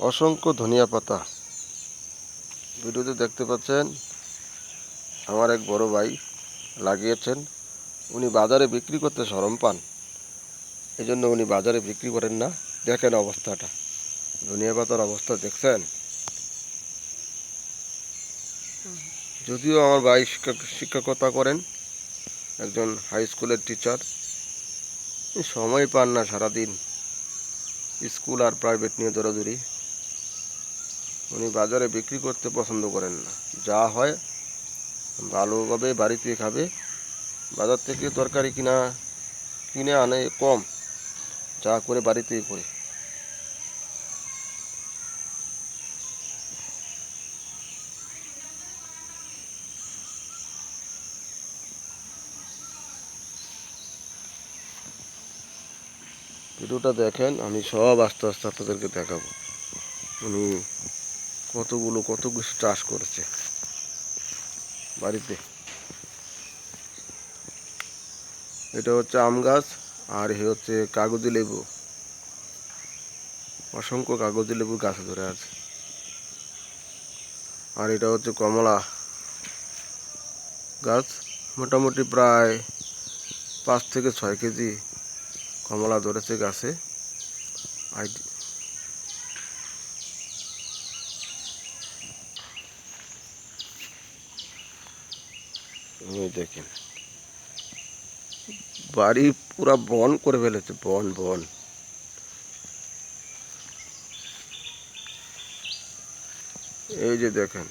অসংখ্য ধনিয়া পাতা। ভিডিওতে দেখতে পাচ্ছেন, আমার এক বড় ভাই লাগিয়েছেন। উনি বাজারে বিক্রি করতে সরম পান। এই জন্য উনি বাজারে বিক্রি করেন না। দেখেন অবস্থাটা। ধনিয়া পাতার অবস্থা দেখছেন? যদিও আমার ভাই শিক্ষক শিক্ষকতা করেন, একজন হাই স্কুলের টিচার সময় পান না সারাদিন। স্কুল আর প্রাইভেট নিয়ে দৌড়াদৌড়ি। উনি বাজারে বিক্রি করতে পছন্দ করেন না। যা হয় ভালোভাবে বাড়িতে খাবে। বাজার থেকে তরকারি কিনা, কিনে আনে কম, যা করে বাড়িতেই করে। ভিডিওটা দেখেন, আমি সব আস্তে আস্তে আপনাদেরকে দেখাবো। উনি কতগুলো, কত কিছু চাষ করেছে বাড়িতে। এটা হচ্ছে আম গাছ আর এ হচ্ছে কাগজি লেবু। অসংখ্য কাগজি লেবু গাছে ধরে আছে। আর এটা হচ্ছে কমলা গাছ। মোটামুটি প্রায় পাঁচ থেকে ছয় কেজি কমলা ধরেছে গাছে। আই দেখেন। বাড়ি পুরা বন করে ফেলেছে, বন বন। এই যে দেখেন,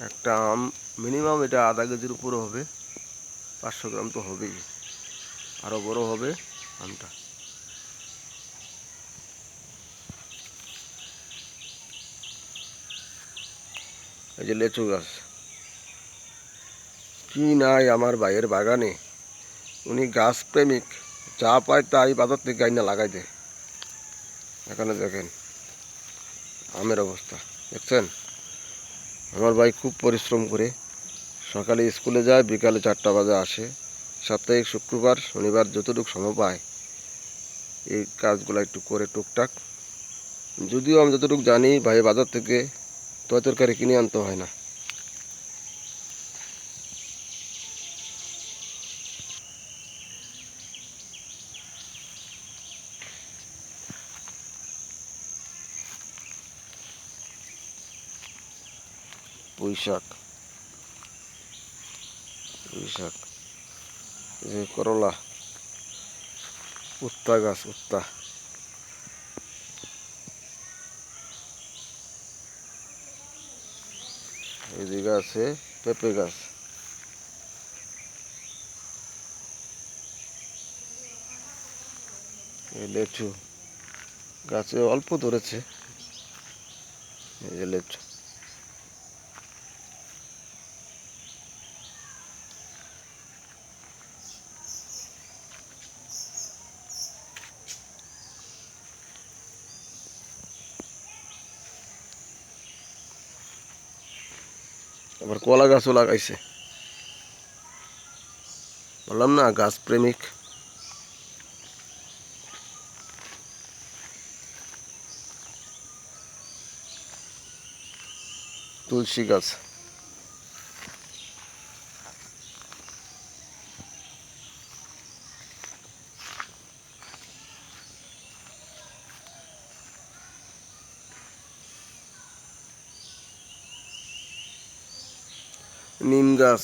একটা আম মিনিমাম এটা আধা কেজির উপরে হবে, পাঁচশো গ্রাম তো হবেই। আরও বড় হবে আমটা। এই যে লেচু গাছ। কি নাই আমার ভাইয়ের বাগানে? উনি গাছ প্রেমিক, যা পায় তাই বাজার থেকে গাইনা লাগাই দেয়। এখানে দেখেন, আমের অবস্থা, দেখছেন? আমার ভাই খুব পরিশ্রম করে সকালে স্কুলে যায়, বিকালে চারটা বাজে আসে। সাপ্তাহিক শুক্রবার, শনিবার যতটুকু সময় পায়, এই কাজগুলো একটু করে টুকটাক। যদিও আমি যতটুকু জানি, ভাই বাজার থেকে তরকারি কিনে আনতে হয় না। পুঁই শাক পুঁই করলা উত্তা গাছ উত্তা এদিকে আছে পেঁপে গাছ। লেচু গাছে অল্প ধরেছে। এই যে লেচু। আবার কলা গাছও লাগাইছে। বললাম না গাছ প্রেমিক। তুলসী গাছ। নিম গাছ।